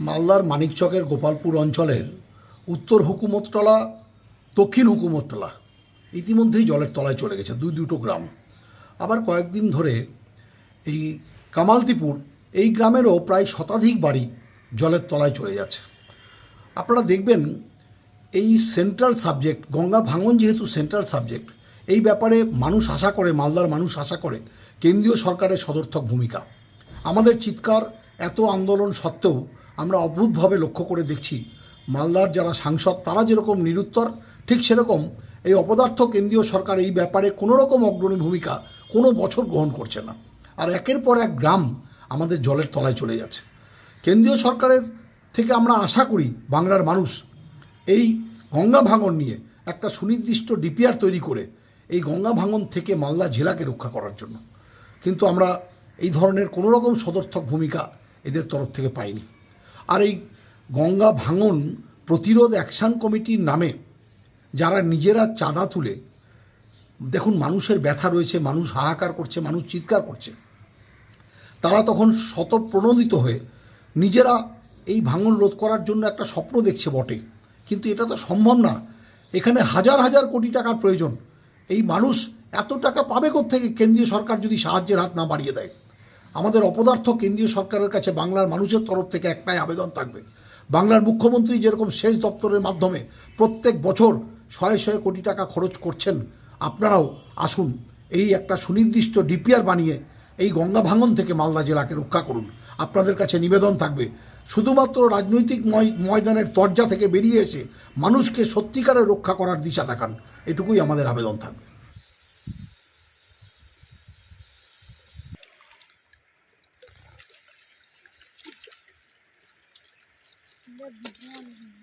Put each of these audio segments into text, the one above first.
মালদার মানিকচকের গোপালপুর অঞ্চলের উত্তর হুকুমতলা দক্ষিণ হুকুমতলা ইতিমধ্যেই জলের তলায় চলে গেছে দুই, দুটো গ্রাম। আবার কয়েকদিন ধরে এই কামালতিপুর, এই গ্রামেরও প্রায় শতাধিক বাড়ি জলের তলায় চলে যাচ্ছে। আপনারা দেখবেন এই সেন্ট্রাল সাবজেক্ট গঙ্গা ভাঙন যেহেতু সেন্ট্রাল সাবজেক্ট এই ব্যাপারে মানুষ আশা করে, মালদার মানুষ আশা করে, কেন্দ্রীয় সরকারের সদর্থক ভূমিকা। আমাদের চিৎকার, এত আন্দোলন সত্ত্বেও আমরা অদ্ভুতভাবে লক্ষ্য করে দেখছি। মালদার যারা সাংসদ, তারা যেরকম নিরুত্তর, ঠিক সেরকম এই অপদার্থ কেন্দ্রীয় সরকার এই ব্যাপারে কোনো রকম অগ্রণী ভূমিকা কোনো বছর গ্রহণ করছে না। আর একের পর এক গ্রাম আমাদের জলের তলায় চলে যাচ্ছে। কেন্দ্রীয় সরকারের থেকে আমরা আশা করি বাংলার মানুষ এই গঙ্গা ভাঙন নিয়ে একটা সুনির্দিষ্ট ডিপিআর তৈরি করে এই গঙ্গা ভাঙন থেকে মালদা জেলাকে রক্ষা করার জন্য। কিন্তু আমরা এই ধরনের কোনো রকম সদর্থক ভূমিকা এদের তরফ থেকে পাইনি। আর এই গঙ্গা ভাঙন প্রতিরোধ অ্যাকশন কমিটির নামে যারা নিজেরা চাঁদা তুলে, দেখুন মানুষের ব্যথা রয়েছে, মানুষ হাহাকার করছে, মানুষ চিৎকার করছে, তারা তখন শতপ্রণোদিত হয়ে নিজেরা এই ভাঙন রোধ করার জন্য একটা স্বপ্ন দেখছে বটে। কিন্তু এটা তো সম্ভব না। এখানে হাজার হাজার কোটি টাকার প্রয়োজন। এই মানুষ এত টাকা পাবে থেকে কেন্দ্রীয় সরকার যদি সাহায্যের হাত না বাড়িয়ে দেয়। আমাদের অপদার্থ কেন্দ্রীয় সরকারের কাছে বাংলার মানুষের তরফ থেকে একটাই আবেদন থাকবে। বাংলার মুখ্যমন্ত্রী যেরকম সেচ দপ্তরের মাধ্যমে প্রত্যেক বছর শয়ে শয়ে কোটি টাকা খরচ করছেন, আপনারাও আসুন এই একটা সুনির্দিষ্ট ডিপিআর বানিয়ে এই গঙ্গা ভাঙন থেকে মালদা জেলাকে রক্ষা করুন। আপনাদের কাছে নিবেদন থাকবে, শুধুমাত্র রাজনৈতিক ময়- ময়দানের তরজা থেকে বেরিয়ে এসে মানুষকে সত্যিকারের রক্ষা করার দিশা দেখান, এটুকুই আমাদের আবেদন থাকবে। मेरा वीडियो नहीं है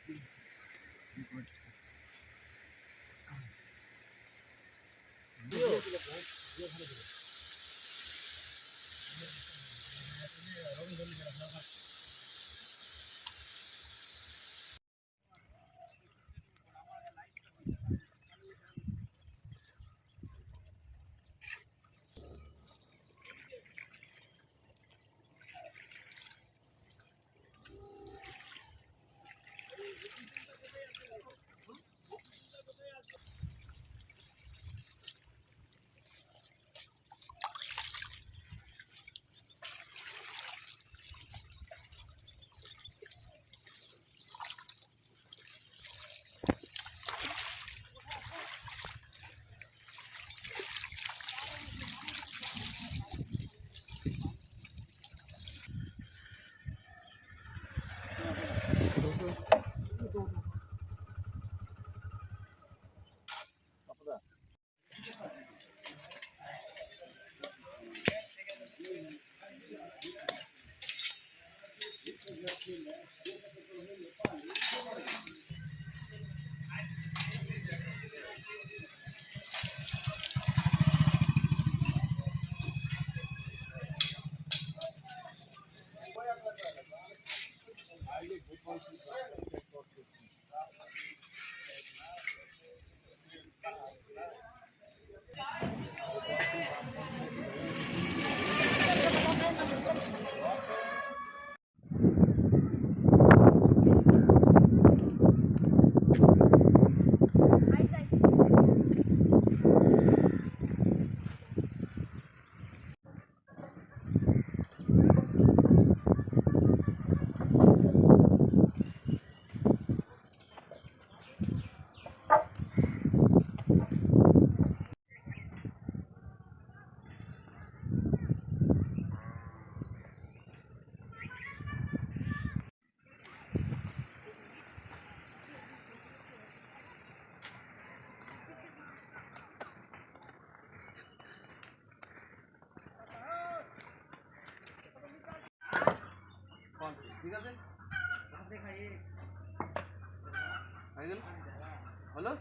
হলো?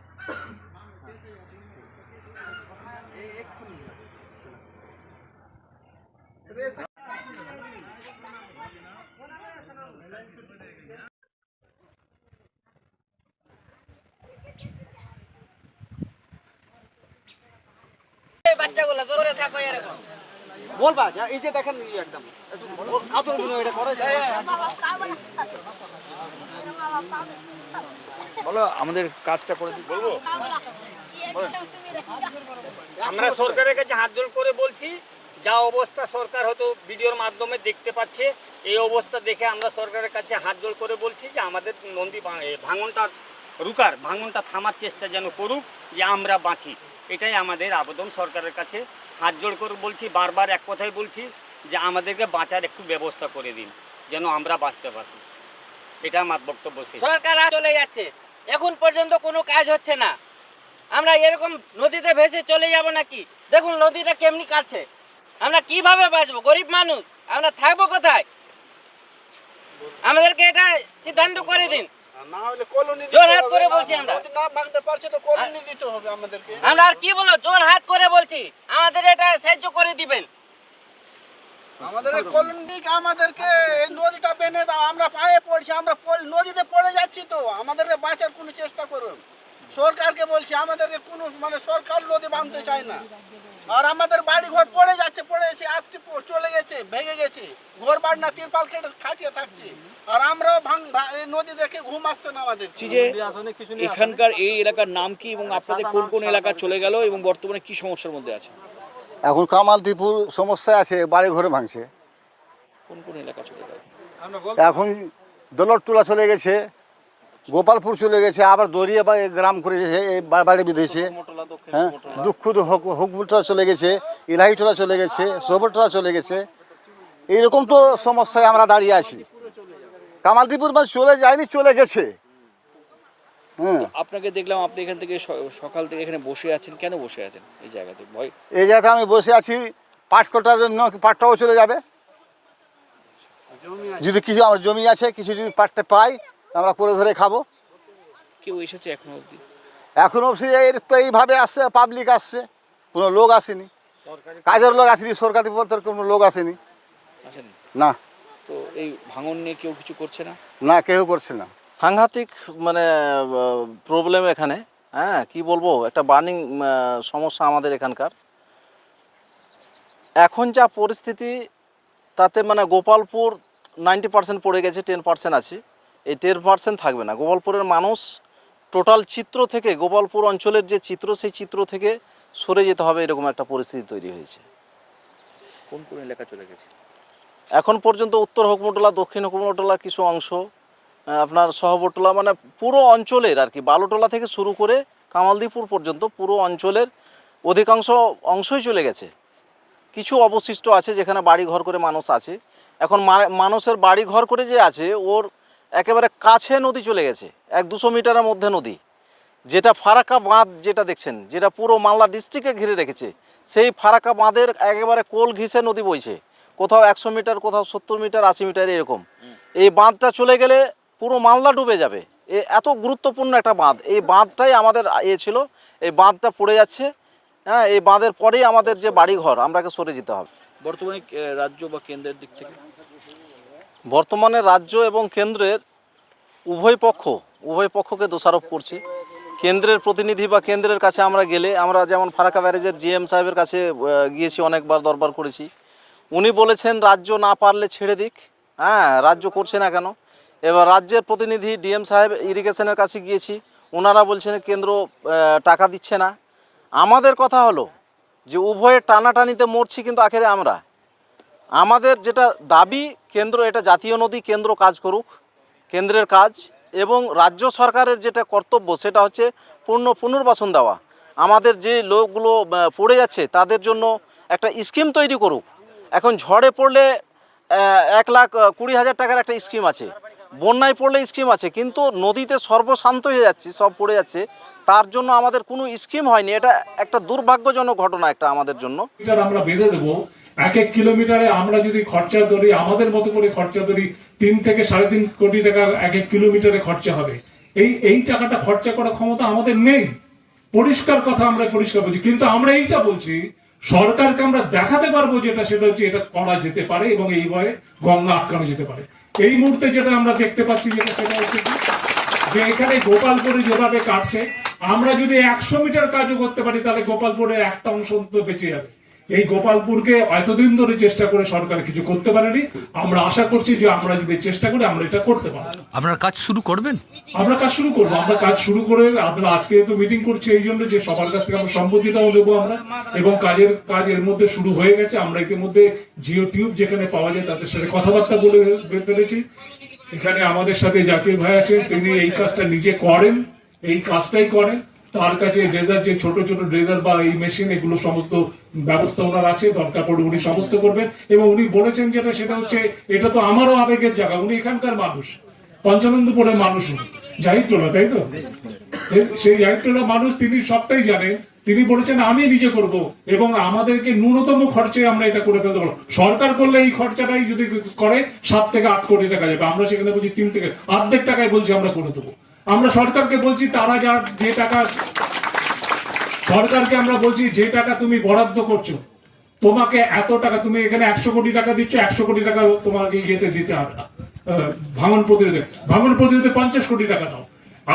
বাচ্চাগুলো জোরে থাকো এরকম। বলবা যে এই যে দেখেন এই একদম। জন্য এটা করে বলো আমাদের কাজটা করে দিই। বলব? আমরা সরকারের কাছে হাত জোর করে বলছি যা অবস্থা সরকার হয়তো ভিডিওর মাধ্যমে দেখতে পাচ্ছে এই অবস্থা দেখে আমরা সরকারের কাছে হাত জোর করে বলছি যে আমাদের নন্দী ভাঙনটা রুকার ভাঙনটা থামার চেষ্টা যেন করুক যে আমরা বাঁচি। এটাই আমাদের আবেদন সরকারের কাছে। হাত জোর করে বলছি, বারবার এক কথাই বলছি যে আমাদেরকে বাঁচার একটু ব্যবস্থা করে দিন, যেন আমরা বাঁচতে পারি। এটা আমার বক্তব্য সরকার চলে যাচ্ছে, এখন পর্যন্ত কোনো কাজ হচ্ছে না। আমরা এরকম নদীতে ভেসে চলে যাব নাকি? দেখুন নদীটা কেমনি কাটছে। আমরা কীভাবে বাঁচবো? গরিব মানুষ, আমরা থাকব কোথায়? আমাদেরকে এটা সিদ্ধান্ত করে দিন। না হলে কলোনি দিতে জোরহাট করে বলছি আমরা। যদি না ভাঙতে পারছে তো কলোনি দিতে হবে আমাদেরকে। আমরা আর কি বলো জোর হাত করে বলছি। আমাদের এটা সাহায্য করে দিবেন। আমাদের আমাদেরকে এই নদীটা বেঁধে দাও। আমরা পায়ে পড়ছি আমরা নদীতে পড়ে যাচ্ছি তো। আমাদেরকে বাঁচার কোনো চেষ্টা করুন। সরকারকে বলছি আমাদেরকে কোনো মানে সরকার নদী বাঁধতে চায় না। আর আমাদের বাড়ি ঘর পড়ে যাচ্ছে পড়ে যাচ্ছে আজকে চলে গেছে ভেঙে গেছে। ঘর বাড়ি না তিরপাল কেটে খাটিয়ে থাকছে। আর আমরাও ভাঙ এই নদী দেখে ঘুম আসছে না আমাদের। যে এখানকার এই এলাকার নাম কি এবং আপনাদের কোন কোন এলাকা চলে গেল এবং বর্তমানে কি সমস্যার মধ্যে আছে? এখন কামালদীপুর সমস্যা আছে বাড়ি ঘরে ভাঙছে। কোন কোন এলাকা চলে গেল? এখন দোলরটোলা চলে গেছে গোপালপুর চলে গেছে আবার দরিয়া বা গ্রাম করে এই বা- বাড়ি বিঁধেছে। হ্যাঁ মোটলা। দুঃখ হকবুলটোলা চলে গেছে ইলাহিটোলা চলে গেছে সোবরটোলা চলে গেছে। এইরকম তো সমস্যায় আমরা দাঁড়িয়ে আছি। কামালদীপুর মানে চলে যায়নি চলে গেছে। হ্যাঁ। আপনাকে দেখলাম আপনি এখান থেকে সকাল থেকে এখানে বসে আছেন কেন বসে আছেন এই জায়গাতে? ভয়? এই জায়গাতে আমি বসে আছি পাট কটার জন্য পাটটাও চলে যাবে? যদি কিছু আমার জমি আছে কিছু যদি পাটটা পাই আমরা করে ধরে খাব। কেউ এসেছে এখনও অবধি? এখন অবধি এর তো এইভাবে আসছে পাবলিক আসছে কোনো লোক আসেনি। কাজের লোক আসেনি সরকারি বলতে কোনো লোক আসেনি। না। তো এই ভাঙন নিয়ে কেউ কিছু করছে না? না কেউ করছে না। সাংঘাতিক মানে প্রবলেম এখানে। হ্যাঁ কি বলব? একটা বার্নিং সমস্যা আমাদের এখানকার। এখন যা পরিস্থিতি তাতে মানে গোপালপুর নাইনটি পার্সেন্ট পড়ে গেছে টেন পার্সেন্ট আছে। এই টেন পার্সেন্ট থাকবে না। গোপালপুরের মানুষ টোটাল চিত্র থেকে গোপালপুর অঞ্চলের যে চিত্র সেই চিত্র থেকে সরে যেতে হবে এরকম একটা পরিস্থিতি তৈরি হয়েছে। কোন কোন এলাকা চলে গেছে? এখন পর্যন্ত উত্তর হুকমটোলা দক্ষিণ হুকমটোলা কিছু অংশ আপনার সহবটোলা মানে পুরো অঞ্চলের আর কি বালোটোলা থেকে শুরু করে কামালদীপুর পর্যন্ত পুরো অঞ্চলের অধিকাংশ অংশই চলে গেছে। কিছু অবশিষ্ট আছে যেখানে বাড়ি ঘর করে মানুষ আছে। এখন মানুষের বাড়ি ঘর করে যে আছে ওর একেবারে কাছে নদী চলে গেছে, এক দুশো মিটারের মধ্যে নদী। যেটা ফারাকা বাঁধ যেটা দেখছেন, যেটা পুরো মালদা ডিস্ট্রিক্টে ঘিরে রেখেছে, সেই ফারাকা বাঁধের একেবারে কোল ঘিসে নদী বইছে। কোথাও একশো মিটার, কোথাও সত্তর মিটার, আশি মিটার এরকম। এই বাঁধটা চলে গেলে পুরো মালদা ডুবে যাবে। এ এত গুরুত্বপূর্ণ একটা বাঁধ। এই বাঁধটাই আমাদের এ ছিল। এই বাঁধটা পড়ে যাচ্ছে। হ্যাঁ এই বাঁধের পরেই আমাদের যে বাড়িঘর, আমরাকে সরে যেতে হবে। বর্তমানে রাজ্য বা কেন্দ্রের দিক থেকে? বর্তমানে রাজ্য এবং কেন্দ্রের উভয় পক্ষ, উভয় পক্ষকে দোষারোপ করছে। কেন্দ্রের প্রতিনিধি বা কেন্দ্রের কাছে আমরা গেলে, আমরা যেমন ফারাক্কা ব্যারেজের জিএম সাহেবের কাছে গিয়েছি, অনেকবার দরবার করেছি। উনি বলেছেন, রাজ্য না পারলে ছেড়ে দিক। হ্যাঁ রাজ্য করছে না কেন? এবার রাজ্যের প্রতিনিধি ডিএম সাহেব ইরিগেশনের কাছে গিয়েছি। ওনারা বলছেন, কেন্দ্র টাকা দিচ্ছে না। আমাদের কথা হলো যে, উভয়ে টানাটানিতে মরছি কিন্তু আখেরে আমরা। আমাদের যেটা দাবি, কেন্দ্র এটা জাতীয় নদী, কেন্দ্র কাজ করুক, কেন্দ্রের কাজ এবং রাজ্য সরকারের যেটা কর্তব্য সেটা হচ্ছে পূর্ণ পুনর্বাসন দেওয়া। আমাদের যে লোকগুলো পড়ে যাচ্ছে তাদের জন্য একটা স্কিম তৈরি করুক। এখন ঝড়ে পড়লে এক লাখ কুড়ি হাজার টাকার একটা স্কিম আছে। বন্যায় পড়লে স্কিম আছে, কিন্তু নদীতে সর্বশান্ত হয়ে যাচ্ছে, সব পড়ে যাচ্ছে, তার জন্য আমাদের কোনো স্কিম হয়নি। এটা একটা দুর্ভাগ্যজনক ঘটনা একটা আমাদের জন্য। আমরা বেঁধে দেবো। এক এক কিলোমিটারে আমরা যদি খরচা ধরি, আমাদের মতো করে খরচা ধরি, তিন থেকে সাড়ে তিন কোটি টাকা এক এক কিলোমিটারে খরচা হবে। এই এই টাকাটা খরচা করার ক্ষমতা আমাদের নেই। পরিষ্কার কথা আমরা পরিষ্কার বলছি, কিন্তু আমরা এইটা বলছি, সরকারকে আমরা দেখাতে পারব যেটা সেটা হচ্ছে এটা করা যেতে পারে এবং এই ভয়ে গঙ্গা আটকানো যেতে পারে। এই মুহূর্তে যেটা আমরা দেখতে পাচ্ছি যেটা, সেটা হচ্ছে যে এখানে গোপালপুরে যেভাবে কাটছে, আমরা যদি একশো মিটার কাজও করতে পারি, তাহলে গোপালপুরের একটা অংশ বেঁচে যাবে। এই গোপালপুরকে এতদিন ধরে চেষ্টা করে সরকার কিছু করতে পারেনি। আমরা আশা করছি যে আমরা যদি চেষ্টা করি আমরা এটা করতে পারব। আপনারা কাজ শুরু করবেন? আমরা কাজ শুরু করব আমরা কাজ শুরু করে আমরা আজকে তো মিটিং করছি এই জন্য যে সবার কাছ থেকে আমরা সম্মতিটাও নেব আমরা। এবং কাজের কাজ এর মধ্যে শুরু হয়ে গেছে আমরা ইতিমধ্যে জিও টিউব যেখানে পাওয়া যায় তাদের সাথে কথাবার্তা বলে ফেলেছি এখানে আমাদের সাথে জাকির ভাই আছেন তিনি এই কাজটা নিজে করেন এই কাজটাই করেন। তার কাছে ড্রেজার, যে ছোট ছোট ড্রেজার বা এই মেশিন, এগুলো সমস্ত ব্যবস্থা ওনার আছে, দরকার পড়ে উনি সমস্ত করবেন। এবং উনি বলেছেন যেটা, সেটা হচ্ছে, এটা তো আমারও আবেগের জায়গা, উনি এখানকার মানুষ পঞ্চানন্দপুরের মানুষ উনি। টোলা তাই তো? সেই জাহিদ টোলা মানুষ, তিনি সবটাই জানেন। তিনি বলেছেন, আমি নিজে করব এবং আমাদেরকে ন্যূনতম খরচে আমরা এটা করে ফেলতে পারব। সরকার করলে এই খরচাটাই যদি করে, সাত থেকে আট কোটি টাকা যাবে। আমরা সেখানে বলছি তিন থেকে অর্ধেক টাকায় বলছি আমরা করে দেবো। আমরা সরকারকে বলছি তারা যা, যে টাকা, সরকারকে আমরা বলছি যে টাকা তুমি বরাদ্দ করছ, তোমাকে এত টাকা, তুমি এখানে একশো কোটি টাকা দিচ্ছ, একশো কোটি টাকা তোমাকে ইয়েতে দিতে হবে না ভাঙন প্রতিরোধে ভাঙন প্রতিরোধে পঞ্চাশ কোটি টাকা দাও।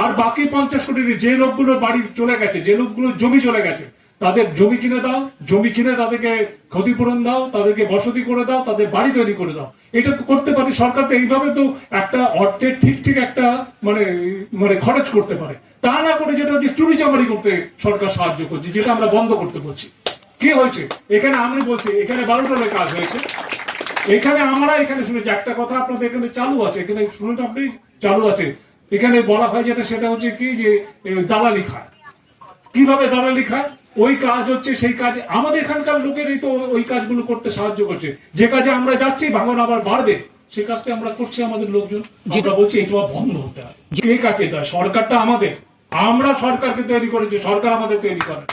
আর বাকি পঞ্চাশ কোটি যে লোকগুলো বাড়ি চলে গেছে, যে লোকগুলো জমি চলে গেছে তাদের জমি কিনে দাও, জমি কিনে তাদেরকে ক্ষতিপূরণ দাও, তাদেরকে বসতি করে দাও, তাদের বাড়ি তৈরি করে দাও। এটা করতে পারি, সরকার তো এইভাবে তো একটা অর্থের ঠিক ঠিক একটা মানে মানে খরচ করতে পারে। তা না করে যেটা হচ্ছে চুরি চামারি করতে সরকার সাহায্য করছে, যেটা আমরা বন্ধ করতে বলছি। কি হয়েছে? এখানে আমি বলছি, এখানে বারোটা কাজ হয়েছে। এখানে আমরা এখানে শুনেছি, একটা কথা আপনাদের এখানে চালু আছে, এখানে শুনেন আপনি? চালু আছে। এখানে বলা হয় যেটা, সেটা হচ্ছে কি যে দালালি খায়। কীভাবে দালালি খায়? ওই কাজ হচ্ছে সেই কাজ। আমাদের এখানকার লোকেরই তো ওই কাজগুলো করতে সাহায্য করছে। যে কাজে আমরা যাচ্ছি ভাঙন আবার বাড়বে। সে কাজটা আমরা করছি আমাদের লোকজন। যেটা বলছি এটা বন্ধ হতে হবে কে কাকে দেয়? সরকারটা আমাদের। আমরা সরকারকে তৈরি করেছি সরকার আমাদের তৈরি করে।